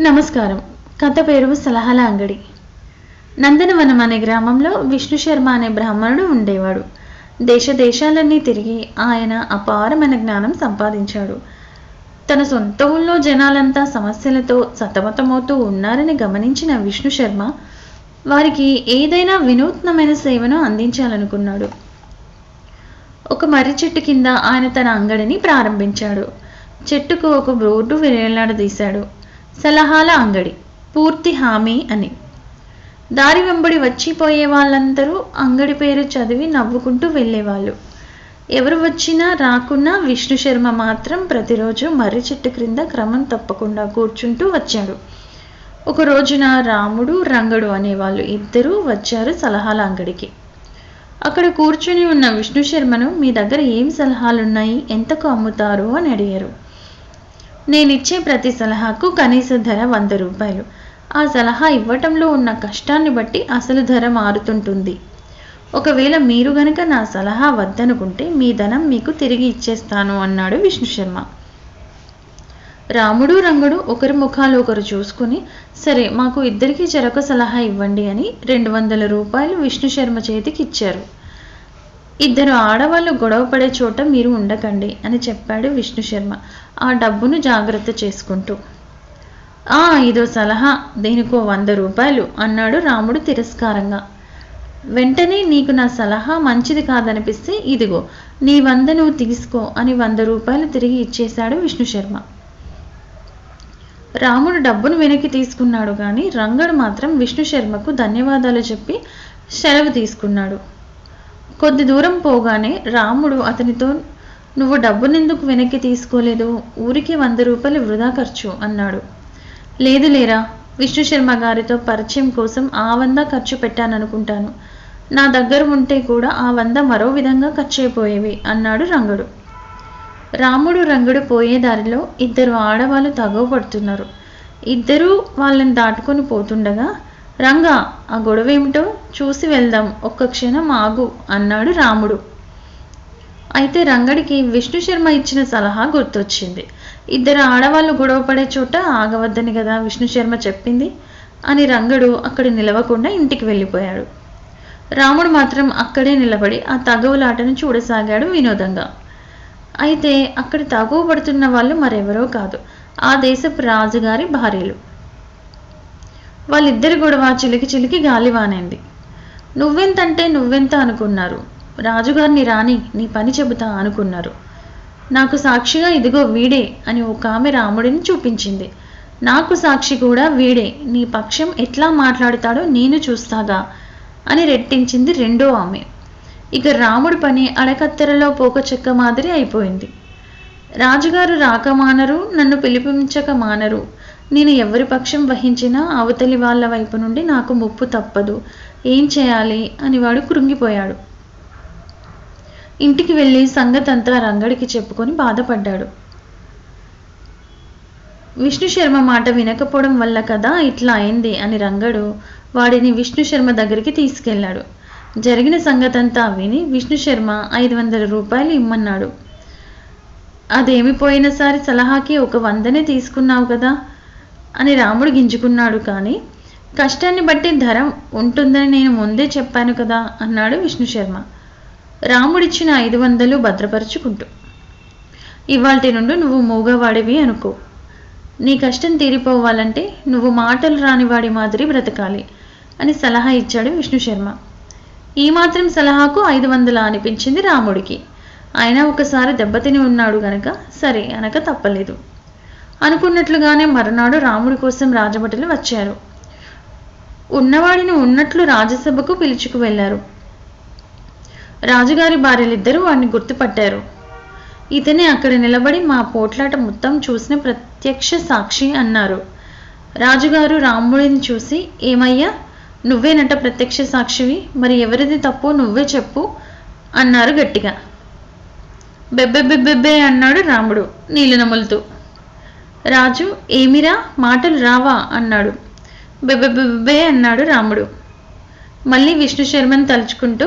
నమస్కారం. కథ పేరు సలహాల అంగడి. నందనవనం అనే గ్రామంలో విష్ణు శర్మ అనే బ్రాహ్మణుడు ఉండేవాడు. దేశ దేశాలన్నీ తిరిగి ఆయన అపారమైన జ్ఞానం సంపాదించాడు. తన సొంత ఊళ్ళో జనాలంతా సమస్యలతో సతమతమవుతూ ఉన్నారని గమనించిన విష్ణు శర్మ వారికి ఏదైనా వినూత్నమైన సేవను అందించాలనుకున్నాడు. ఒక మర్రి చెట్టు కింద ఆయన తన అంగడిని ప్రారంభించాడు. చెట్టుకు ఒక బోర్డు వేలాడదీశాడు సలహాల అంగడి. పూర్తి హామీ అని. దారి వెంబడి వచ్చిపోయే వాళ్ళందరూ అంగడి పేరు చదివి నవ్వుకుంటూ వెళ్ళేవాళ్ళు. ఎవరు వచ్చినా రాకున్నా విష్ణు శర్మ మాత్రం ప్రతిరోజు మర్రి చెట్టు క్రింద క్రమం తప్పకుండా కూర్చుంటూ వచ్చాడు. ఒక రోజున రాముడు రంగడు అనేవాళ్ళు ఇద్దరూ వచ్చారు సలహాల అంగడికి. అక్కడ కూర్చుని ఉన్న విష్ణు శర్మను మీ దగ్గర ఏం సలహాలున్నాయి? ఎంతకు అమ్ముతారు? అని అడిగారు. నేనిచ్చే ప్రతి సలహాకు కనీస ధర వంద రూపాయలు. ఆ సలహా ఇవ్వటంలో ఉన్న కష్టాన్ని బట్టి అసలు ధర మారుతుంటుంది. ఒకవేళ మీరు గనక నా సలహా వద్దనుకుంటే మీ ధనం మీకు తిరిగి ఇచ్చేస్తాను అన్నాడు విష్ణు శర్మ. రాముడు రంగుడు ఒకరి ముఖాలు ఒకరు చూసుకుని సరే మాకు ఇద్దరికీ చెరొక సలహా ఇవ్వండి అని రెండు వందల రూపాయలు విష్ణు శర్మ చేతికి ఇచ్చారు ఇద్దరు ఆడవాళ్ళు గొడవపడే చోట మీరు ఉండకండి అని చెప్పాడు విష్ణు శర్మ ఆ డబ్బును జాగ్రత్త చేసుకుంటూ. ఆ ఇదో సలహా దీనికో వంద రూపాయలు అన్నాడు రాముడు తిరస్కారంగా. వెంటనే నీకు నా సలహా మంచిది కాదనిపిస్తే ఇదిగో నీ వంద నువ్వు తీసుకో అని వంద రూపాయలు తిరిగి ఇచ్చేశాడు విష్ణు శర్మ. రాముడు డబ్బును వెనక్కి తీసుకున్నాడు కానీ రంగడు మాత్రం విష్ణు శర్మకు ధన్యవాదాలు చెప్పి సెలవు తీసుకున్నాడు. కొద్ది దూరం పోగానే రాముడు అతనితో నువ్వు డబ్బునెందుకు వెనక్కి తీసుకోలేదు? ఊరికి వంద రూపాయలు వృధా ఖర్చు అన్నాడు. లేదు లేరా విష్ణు శర్మ గారితో పరిచయం కోసం ఆ వంద ఖర్చు పెట్టాననుకుంటాను. నా దగ్గర ఉంటే కూడా ఆ వంద మరో విధంగా ఖర్చు అయిపోయేవి అన్నాడు రంగడు. రాముడు రంగుడు పోయే దారిలో ఇద్దరు ఆడవాళ్ళు తగవ పడుతున్నారు ఇద్దరూ వాళ్ళని దాటుకొని పోతుండగా రంగా ఆ గొడవ ఏమిటో చూసి వెళ్దాం ఒక్క క్షణం ఆగు అన్నాడు రాముడు. అయితే రంగడికి విష్ణు శర్మ ఇచ్చిన సలహా గుర్తొచ్చింది. ఇద్దరు ఆడవాళ్ళు గొడవ పడే చోట ఆగవద్దని కదా విష్ణు శర్మ చెప్పింది అని రంగడు అక్కడ నిలవకుండా ఇంటికి వెళ్ళిపోయాడు. రాముడు మాత్రం అక్కడే నిలబడి ఆ తగవులాటను చూడసాగాడు వినోదంగా. అయితే అక్కడ తగువ పడుతున్న వాళ్ళు మరెవరో కాదు. ఆ దేశపు రాజుగారి భార్యలు. వాళ్ళిద్దరి గొడవ చిలికి చిలికి గాలివానైంది నువ్వెంతంటే నువ్వెంత అనుకున్నారు. రాజుగారిని రాని నీ పని చెబుతా అనుకున్నారు. నాకు సాక్షిగా ఇదిగో వీడే అని ఒక ఆమె రాముడిని చూపించింది. నాకు సాక్షి కూడా వీడే. నీ పక్షం ఎట్లా మాట్లాడతాడో నేను చూస్తాగా అని రెట్టించింది రెండో ఆమె. ఇక రాముడి పని అడకత్తెరలో పోక చెక్క మాదిరి అయిపోయింది. రాజుగారు రాక మానరు నన్ను పిలిపించక మానరు. నేను ఎవరి పక్షం వహించినా అవతలి వాళ్ళ వైపు నుండి నాకు ముప్పు తప్పదు. ఏం చేయాలి? అని వాడు కృంగిపోయాడు. ఇంటికి వెళ్ళి సంగతంతా రంగడికి చెప్పుకొని బాధపడ్డాడు. విష్ణు శర్మ మాట వినకపోవడం వల్ల కదా ఇట్లా అయింది అని రంగడు వాడిని విష్ణు శర్మ దగ్గరికి తీసుకెళ్ళాడు. జరిగిన సంగతంతా విని విష్ణు శర్మ ఐదు వందల రూపాయలు ఇమ్మన్నాడు. అదేమి పోయినసారి సలహాకి ఒక వందనే తీసుకున్నావు కదా? అని రాముడు గింజుకున్నాడు కానీ కష్టాన్ని బట్టి ధర ఉంటుందని నేను ముందే చెప్పాను కదా అన్నాడు విష్ణు శర్మ. రాముడిచ్చిన ఐదు వందలు భద్రపరుచుకుంటూ. ఇవాల్టి నుండి నువ్వు మూగవాడివి అనుకో. నీ కష్టం తీరిపోవాలంటే నువ్వు మాటలు రానివాడి మాదిరి బ్రతకాలి అని సలహా ఇచ్చాడు విష్ణు శర్మ. ఈ మాత్రం సలహాకు ఐదు వందల అనిపించింది రాముడికి. ఆయన ఒకసారి దెబ్బతిని ఉన్నాడు గనక సరే అనక తప్పలేదు. అనుకున్నట్లుగానే మరునాడు రాముడి కోసం రాజభటులు వచ్చారు. ఉన్నవాడిని ఉన్నట్లు రాజ్యసభకు పిలుచుకు వెళ్ళారు. రాజుగారి భార్యలిద్దరూ వాడిని గుర్తుపట్టారు. ఇతనే అక్కడ నిలబడి మా పోట్లాట మొత్తం చూసిన ప్రత్యక్ష సాక్షి అన్నారు. రాజుగారు రాముడిని చూసి ఏమయ్యా నువ్వేనట ప్రత్యక్ష సాక్షివి మరి ఎవరిది తప్పు నువ్వే చెప్పు అన్నారు గట్టిగా. బెబ్బెబ్బెబ్బెబ్బే అన్నాడు రాముడు నీళ్ళు నములుతూ రాజు ఏమిరా? మాటలు రావా? అన్నాడు. బెబ్బెబ్బెబ్బే అన్నాడు రాముడు. మళ్ళీ విష్ణు శర్మను తలుచుకుంటూ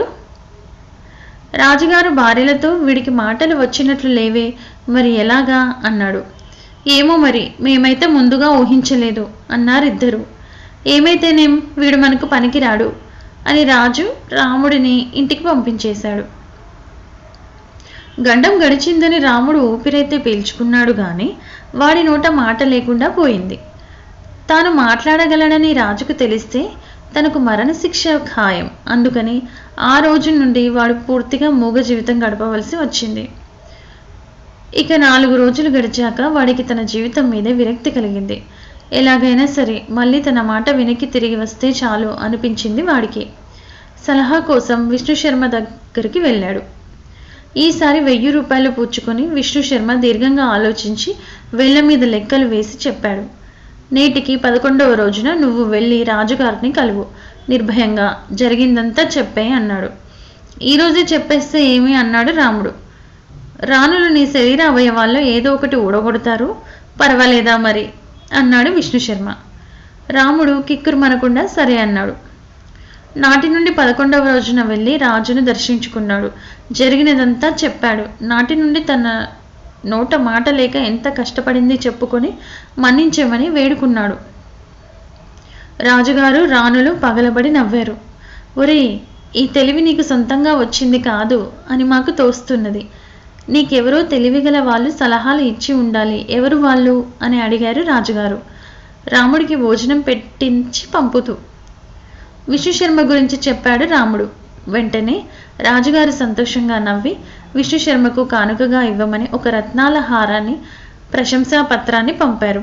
రాజుగారు భార్యలతో వీడికి మాటలు వచ్చినట్లు లేవే మరి ఎలాగా? అన్నాడు. ఏమో మరి మేమైతే ముందుగా ఊహించలేదు అన్నారిద్దరు. ఏమైతేనేం వీడు మనకు పనికిరాడు అని రాజు రాముడిని ఇంటికి పంపించేశాడు. గండం గడిచిందని రాముడు ఊపిరైతే పీల్చుకున్నాడు గాని వాడి నోట మాట లేకుండా పోయింది. తాను మాట్లాడగలనని రాజుకు తెలిస్తే తనకు మరణశిక్ష ఖాయం. అందుకని ఆ రోజు నుండి వాడు పూర్తిగా మూగ జీవితం గడపవలసి వచ్చింది. ఇక నాలుగు రోజులు గడిచాక వాడికి తన జీవితం మీద విరక్తి కలిగింది. ఎలాగైనా సరే మళ్ళీ తన మాట వెనక్కి తిరిగి వస్తే చాలు అనిపించింది వాడికి. సలహా కోసం విష్ణు శర్మ దగ్గరికి వెళ్ళాడు. ఈసారి వెయ్యి రూపాయలు పుచ్చుకొని విష్ణు శర్మ దీర్ఘంగా ఆలోచించి వెళ్ళ మీద లెక్కలు వేసి చెప్పాడు. నేటికి పదకొండవ రోజున నువ్వు వెళ్ళి రాజుగారిని కలువు. నిర్భయంగా జరిగిందంతా చెప్పే అన్నాడు. ఈరోజే చెప్పేస్తే ఏమి అన్నాడు రాముడు. రాణులు నీ శరీర అవయవాల్లో ఏదో ఒకటి ఊడగొడతారు. పర్వాలేదా మరి? అన్నాడు విష్ణు శర్మ. రాముడు కిక్కురు మనకుండా సరే అన్నాడు. నాటి నుండి పదకొండవ రోజున వెళ్ళి రాజును దర్శించుకున్నాడు. జరిగినదంతా చెప్పాడు. నాటి నుండి తన నోట మాట లేక ఎంత కష్టపడింది చెప్పుకొని మన్నించమని వేడుకున్నాడు. రాజుగారు రాణులు పగలబడి నవ్వారు. ఒరే ఈ తెలివి నీకు సొంతంగా వచ్చింది కాదు అని మాకు తోస్తున్నది. నీకెవరో తెలివిగల వాళ్ళు సలహాలు ఇచ్చి ఉండాలి. ఎవరు వాళ్ళు? అని అడిగారు రాజుగారు. రాముడికి భోజనం పెట్టించి పంపుతూ. విష్ణుశర్మ గురించి చెప్పాడు రాముడు. వెంటనే రాజుగారు సంతోషంగా నవ్వి విష్ణుశర్మకు కానుకగా ఇవ్వమని ఒక రత్నాల హారాన్ని ప్రశంసా పత్రాన్ని పంపారు.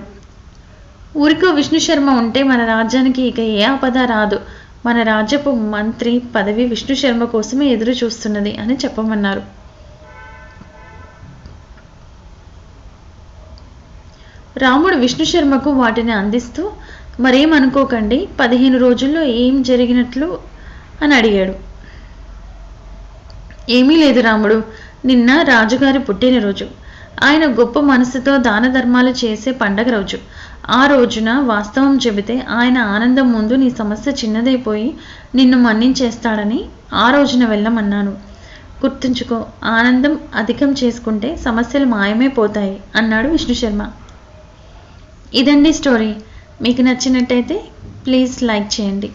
ఊరికో విష్ణుశర్మ ఉంటే మన రాజ్యానికి ఇక ఏ ఆపద రాదు. మన రాజ్యపు మంత్రి పదవి విష్ణుశర్మ కోసమే ఎదురు చూస్తున్నది అని చెప్పమన్నారు. రాముడు విష్ణుశర్మకు వాటిని అందిస్తూ మరేమనుకోకండి పదిహేను రోజుల్లో ఏం జరిగినట్లు అని అడిగాడు. ఏమీ లేదు రాముడు. నిన్న రాజుగారి పుట్టినరోజు ఆయన గొప్ప మనసుతో దాన ధర్మాలు చేసే పండగ రోజు. ఆ రోజున వాస్తవం చెబితే ఆయన ఆనందం ముందు నీ సమస్య చిన్నదైపోయి నిన్ను మన్నించేస్తాడని ఆ రోజున వెళ్ళమన్నాను. గుర్తుంచుకో ఆనందం అధికం చేసుకుంటే సమస్యలు మాయమే పోతాయి అన్నాడు విష్ణు శర్మ. ఇదండి స్టోరీ. మీకు నచ్చినట్టయితే ప్లీజ్ లైక్ చేయండి.